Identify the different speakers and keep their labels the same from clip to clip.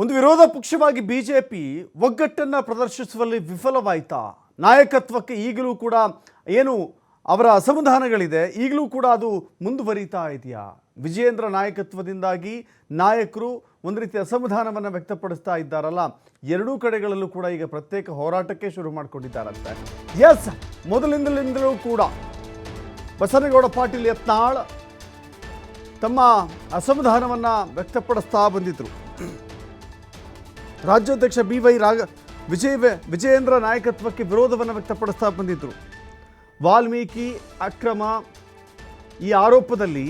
Speaker 1: ಒಂದು ವಿರೋಧ ಪಕ್ಷವಾಗಿ ಬಿಜೆಪಿ ಒಗ್ಗಟ್ಟನ್ನು ಪ್ರದರ್ಶಿಸುವಲ್ಲಿ ವಿಫಲವಾಯಿತಾ. ನಾಯಕತ್ವಕ್ಕೆ ಈಗಲೂ ಕೂಡ ಏನು ಅವರ ಅಸಮಾಧಾನಗಳಿದೆ, ಈಗಲೂ ಕೂಡ ಅದು ಮುಂದುವರಿತಾ ಇದೆಯಾ? ವಿಜಯೇಂದ್ರ ನಾಯಕತ್ವದಿಂದಾಗಿ ನಾಯಕರು ಒಂದು ರೀತಿ ಅಸಮಾಧಾನವನ್ನು ವ್ಯಕ್ತಪಡಿಸ್ತಾ ಇದ್ದಾರಲ್ಲ, ಎರಡೂ ಕಡೆಗಳಲ್ಲೂ ಕೂಡ ಈಗ ಪ್ರತ್ಯೇಕ ಹೋರಾಟಕ್ಕೆ ಶುರು ಮಾಡಿಕೊಂಡಿದ್ದಾರಂತೆ. ಎಸ್ ಮೊದಲಿಂದಲಿಂದಲೂ ಕೂಡ ಬಸನಗೌಡ ಪಾಟೀಲ್ ಯತ್ನಾಳ್ ತಮ್ಮ ಅಸಮಾಧಾನವನ್ನು ವ್ಯಕ್ತಪಡಿಸ್ತಾ ಬಂದಿದ್ರು. ರಾಜ್ಯಾಧ್ಯಕ್ಷ ಬಿ ವೈ ರಾಘ ವಿಜಯ ವಿಜಯೇಂದ್ರ ನಾಯಕತ್ವಕ್ಕೆ ವಿರೋಧವನ್ನು ವ್ಯಕ್ತಪಡಿಸ್ತಾ ಬಂದಿದ್ದರು ವಾಲ್ಮೀಕಿ ಅಕ್ರಮ ಈ ಆರೋಪದಲ್ಲಿ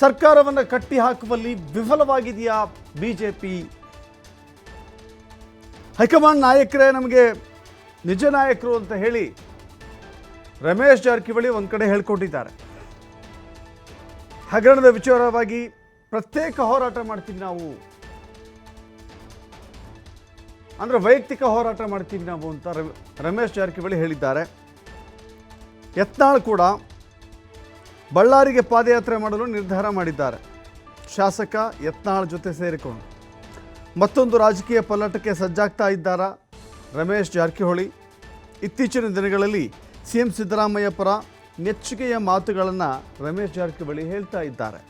Speaker 1: ಸರ್ಕಾರವನ್ನು ಕಟ್ಟಿ ಹಾಕುವಲ್ಲಿ ವಿಫಲವಾಗಿದೆಯಾ B J P high command ನಾಯಕರೇ, ನಮಗೆ ನಿಜ ನಾಯಕರು ಅಂತ ಹೇಳಿ ರಮೇಶ್ ಜಾರಕಿಹೊಳಿ ಒಂದು ಕಡೆ ಹೇಳ್ಕೊಟ್ಟಿದ್ದಾರೆ. ಹಗರಣದ ವಿಚಾರವಾಗಿ ಪ್ರತ್ಯೇಕ ಹೋರಾಟ ಮಾಡ್ತೀವಿ ನಾವು. ಅಂದರೆ ವೈಯಕ್ತಿಕ ಹೋರಾಟ ಮಾಡ್ತೀವಿ ನಾವು ಅಂತ ರಮೇಶ್ ಜಾರಕಿಹೊಳಿ ಹೇಳಿದ್ದಾರೆ. ಯತ್ನಾಳ್ ಕೂಡ ಬಳ್ಳಾರಿಗೆ ಪಾದಯಾತ್ರೆ ಮಾಡಲು ನಿರ್ಧಾರ ಮಾಡಿದ್ದಾರೆ. ಶಾಸಕ ಯತ್ನಾಳ್ ಜೊತೆ ಸೇರಿಕೊಂಡು. ಮತ್ತೊಂದು ರಾಜಕೀಯ ಪಲ್ಲಟಕ್ಕೆ ಸಜ್ಜಾಗ್ತಾ ಇದ್ದಾರ ರಮೇಶ್ ಜಾರಕಿಹೊಳಿ? ಇತ್ತೀಚಿನ ದಿನಗಳಲ್ಲಿ ಸಿ ಎಂ ಸಿದ್ದರಾಮಯ್ಯ ಪರ ಮೆಚ್ಚುಗೆಯ ಮಾತುಗಳನ್ನು ರಮೇಶ್ ಜಾರಕಿಹೊಳಿ ಹೇಳ್ತಾ ಇದ್ದಾರೆ.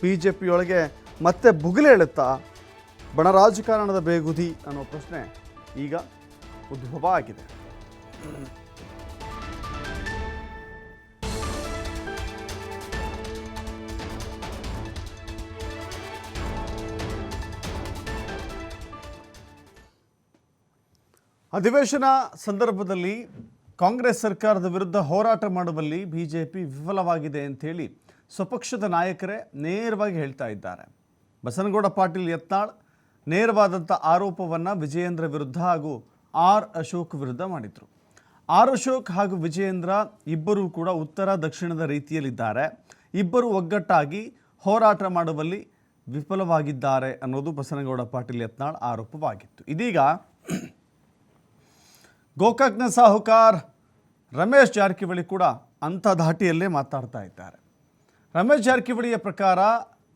Speaker 1: ಬಿ ಜೆ ಪಿಯೊಳಗೆ ಮತ್ತೆ ಬುಗಿಲೇಳುತ್ತಾ ಬಣ ರಾಜಕಾರಣದ ಬೇಗುದಿ ಅನ್ನೋ ಪ್ರಶ್ನೆ ಈಗ ಉದ್ಭವ ಆಗಿದೆ. ಅಧಿವೇಶನ ಸಂದರ್ಭದಲ್ಲಿ ಕಾಂಗ್ರೆಸ್ ಸರ್ಕಾರದ ವಿರುದ್ಧ ಹೋರಾಟ ಮಾಡುವಲ್ಲಿ ಬಿಜೆಪಿ ವಿಫಲವಾಗಿದೆ ಅಂಥೇಳಿ ಸ್ವಪಕ್ಷದ ನಾಯಕರೇ ನೇರವಾಗಿ ಹೇಳ್ತಾ ಇದ್ದಾರೆ. ಬಸನಗೌಡ ಪಾಟೀಲ್ ಯತ್ನಾಳ್ ನೇರವಾದಂಥ ಆರೋಪವನ್ನು ವಿಜಯೇಂದ್ರ ವಿರುದ್ಧ ಹಾಗೂ ಆರ್ ಅಶೋಕ್ ವಿರುದ್ಧ ಮಾಡಿದರು. ಆರ್ ಅಶೋಕ್ ಹಾಗೂ ವಿಜಯೇಂದ್ರ ಇಬ್ಬರೂ ಕೂಡ ಉತ್ತರ ದಕ್ಷಿಣದ ರೀತಿಯಲ್ಲಿದ್ದಾರೆ. ಇಬ್ಬರು ಒಗ್ಗಟ್ಟಾಗಿ ಹೋರಾಟ ಮಾಡುವಲ್ಲಿ ವಿಫಲವಾಗಿದ್ದಾರೆ ಅನ್ನೋದು ಬಸನಗೌಡ ಪಾಟೀಲ್ ಯತ್ನಾಳ್ ಆರೋಪವಾಗಿತ್ತು. ಇದೀಗ ಗೋಕಾಕ್ನ ಸಾಹುಕಾರ್ ರಮೇಶ್ ಜಾರಕಿಹೊಳಿ ಕೂಡ ಅಂಥ ಧಾಟಿಯಲ್ಲೇ ಮಾತಾಡ್ತಾ ಇದ್ದಾರೆ. ರಮೇಶ್ ಜಾರಕಿಹೊಳಿಯ ಪ್ರಕಾರ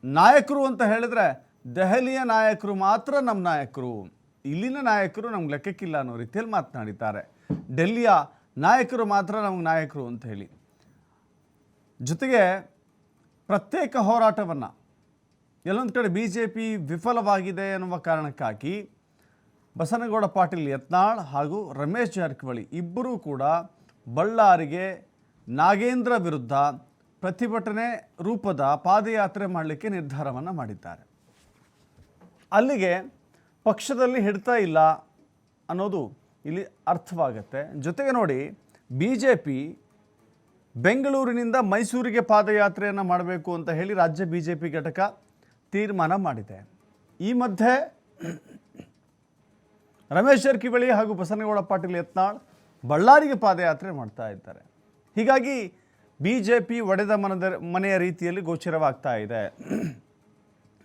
Speaker 1: ನಾಯಕರು ಅಂತ ಹೇಳಿದ್ರೆ ದೆಹಲಿಯ ನಾಯಕರು ಮಾತ್ರ ನಮ್ಮ ನಾಯಕರು. ಇಲ್ಲಿನ ನಾಯಕರು ನಮ್ಗೆ ಲೆಕ್ಕಕ್ಕಿಲ್ಲ ಅನ್ನೋ ರೀತಿಯಲ್ಲಿ ಮಾತನಾಡಿದ್ದಾರೆ. ಡೆಲ್ಲಿಯ ನಾಯಕರು ಮಾತ್ರ ನಮ್ಗೆ ನಾಯಕರು ಅಂತ ಹೇಳಿ. ಜೊತೆಗೆ ಪ್ರತ್ಯೇಕ ಹೋರಾಟವನ್ನು ಎಲ್ಲೊಂದು ಕಡೆ ಬಿ ಜೆ ಪಿ ವಿಫಲವಾಗಿದೆ ಎನ್ನುವ ಕಾರಣಕ್ಕಾಗಿ ಬಸನಗೌಡ ಪಾಟೀಲ್ ಯತ್ನಾಳ್ ಹಾಗೂ ರಮೇಶ್ ಜಾರಕಿಹೊಳಿ ಇಬ್ಬರೂ ಕೂಡ ಬಳ್ಳಾರಿಗೆ ನಾಗೇಂದ್ರ ವಿರುದ್ಧ ಪ್ರತಿಭಟನೆ ರೂಪದ ಪಾದಯಾತ್ರೆ ಮಾಡಲಿಕ್ಕೆ ನಿರ್ಧಾರವನ್ನು ಮಾಡಿದ್ದಾರೆ. ಅಲ್ಲಿಗೆ ಪಕ್ಷದಲ್ಲಿ ಹಿಡ್ತಾ ಇಲ್ಲ ಅನ್ನೋದು ಇಲ್ಲಿ ಅರ್ಥವಾಗುತ್ತೆ. ಜೊತೆಗೆ ನೋಡಿ ಬಿ ಜೆ ಪಿ ಬೆಂಗಳೂರಿನಿಂದ ಮೈಸೂರಿಗೆ ಪಾದಯಾತ್ರೆಯನ್ನು ಮಾಡಬೇಕು ಅಂತ ಹೇಳಿ ರಾಜ್ಯ ಬಿ ಜೆ ಪಿ ಘಟಕ ತೀರ್ಮಾನ ಮಾಡಿದೆ. ಈ ಮಧ್ಯೆ ರಮೇಶ್ ಜಾರಕಿಹೊಳಿ ಹಾಗೂ ಬಸನಗೌಡ ಪಾಟೀಲ್ ಯತ್ನಾಳ್ ಬಳ್ಳಾರಿಗೆ ಪಾದಯಾತ್ರೆ ಮಾಡ್ತಾ ಇದ್ದಾರೆ. ಹೀಗಾಗಿ ಬಿ ಜೆ ಪಿ ಒಡೆದ ಮನದ ಮನೆಯ ರೀತಿಯಲ್ಲಿ ಗೋಚರವಾಗ್ತಾ ಇದೆ.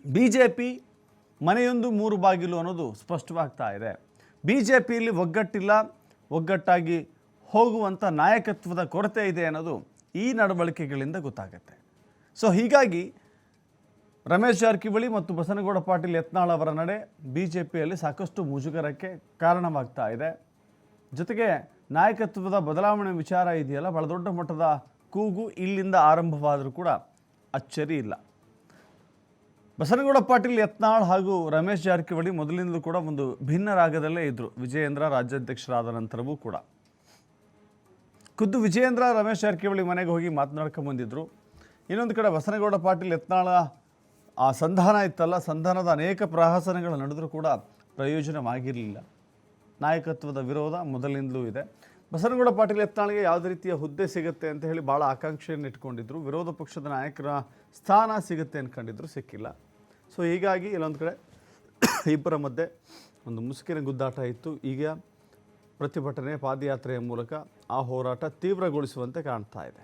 Speaker 1: ಬಿ ಜೆ ಪಿ ಮನೆಯೊಂದು ಮೂರು ಬಾಗಿಲು ಅನ್ನೋದು ಸ್ಪಷ್ಟವಾಗ್ತಾ ಇದೆ. ಬಿ ಜೆ ಪಿಯಲ್ಲಿ ಒಗ್ಗಟ್ಟಿಲ್ಲ, ಒಗ್ಗಟ್ಟಾಗಿ ಹೋಗುವಂಥ ನಾಯಕತ್ವದ ಕೊರತೆ ಇದೆ ಅನ್ನೋದು ಈ ನಡವಳಿಕೆಗಳಿಂದ ಗೊತ್ತಾಗುತ್ತೆ. ಸೊ ಹೀಗಾಗಿ ರಮೇಶ್ ಜಾರಕಿಹೊಳಿ ಮತ್ತು ಬಸನಗೌಡ ಪಾಟೀಲ್ ಯತ್ನಾಳ್ ಅವರ ನಡೆ ಬಿ ಜೆ ಪಿಯಲ್ಲಿ ಸಾಕಷ್ಟು ಮುಜುಗರಕ್ಕೆ ಕಾರಣವಾಗ್ತಾ ಇದೆ. ಜೊತೆಗೆ ನಾಯಕತ್ವದ ಬದಲಾವಣೆ ವಿಚಾರ ಇದೆಯಲ್ಲ, ಬಹಳ ದೊಡ್ಡ ಮಟ್ಟದ ಕೂಗು ಇಲ್ಲಿಂದ ಆರಂಭವಾದರೂ ಕೂಡ ಅಚ್ಚರಿ ಇಲ್ಲ. ಬಸನಗೌಡ ಪಾಟೀಲ್ ಯತ್ನಾಳ್ ಹಾಗೂ ರಮೇಶ್ ಜಾರಕಿಹೊಳಿ ಮೊದಲಿಂದಲೂ ಕೂಡ ಒಂದು ಭಿನ್ನ ರಾಗದಲ್ಲೇ ಇದ್ದರು ವಿಜಯೇಂದ್ರ ರಾಜ್ಯಾಧ್ಯಕ್ಷರಾದ ನಂತರವೂ ಕೂಡ. ಖುದ್ದು ವಿಜಯೇಂದ್ರ, ರಮೇಶ್ ಜಾರಕಿಹೊಳಿ ಮನೆಗೆ ಹೋಗಿ ಮಾತನಾಡ್ಕೊಂಡು ಬಂದಿದ್ದರು ಇನ್ನೊಂದು ಕಡೆ ಬಸನಗೌಡ ಪಾಟೀಲ್ ಯತ್ನಾಳ, ಆ ಸಂಧಾನ ಇತ್ತಲ್ಲ, ಸಂಧಾನದ ಅನೇಕ ಪ್ರಹಸನಗಳು ನಡೆದರೂ ಕೂಡ ಪ್ರಯೋಜನವಾಗಿರಲಿಲ್ಲ. ನಾಯಕತ್ವದ ವಿರೋಧ ಮೊದಲಿಂದಲೂ ಇದೆ. ಬಸನಗೌಡ ಪಾಟೀಲ್ ಯತ್ನಾಳ್ಗೆ ಯಾವುದೇ ರೀತಿಯ ಹುದ್ದೆ ಸಿಗುತ್ತೆ ಅಂತ ಹೇಳಿ ಭಾಳ ಆಕಾಂಕ್ಷೆಯನ್ನು ಇಟ್ಕೊಂಡಿದ್ರು. ವಿರೋಧ ಪಕ್ಷದ ನಾಯಕರ ಸ್ಥಾನ ಸಿಗುತ್ತೆ ಅಂದ್ಕೊಂಡಿದ್ರು ಸಿಕ್ಕಿಲ್ಲ. ಸೊ ಹೀಗಾಗಿ ಇಲ್ಲೊಂದು ಕಡೆ ಇಬ್ಬರ ಮಧ್ಯೆ ಒಂದು ಮುಸುಕಿನ ಗುದ್ದಾಟ ಇತ್ತು. ಈಗ ಪ್ರತಿಭಟನೆ ಪಾದಯಾತ್ರೆಯ ಮೂಲಕ ಆ ಹೋರಾಟ ತೀವ್ರಗೊಳಿಸುವಂತೆ ಕಾಣ್ತಾ ಇದೆ.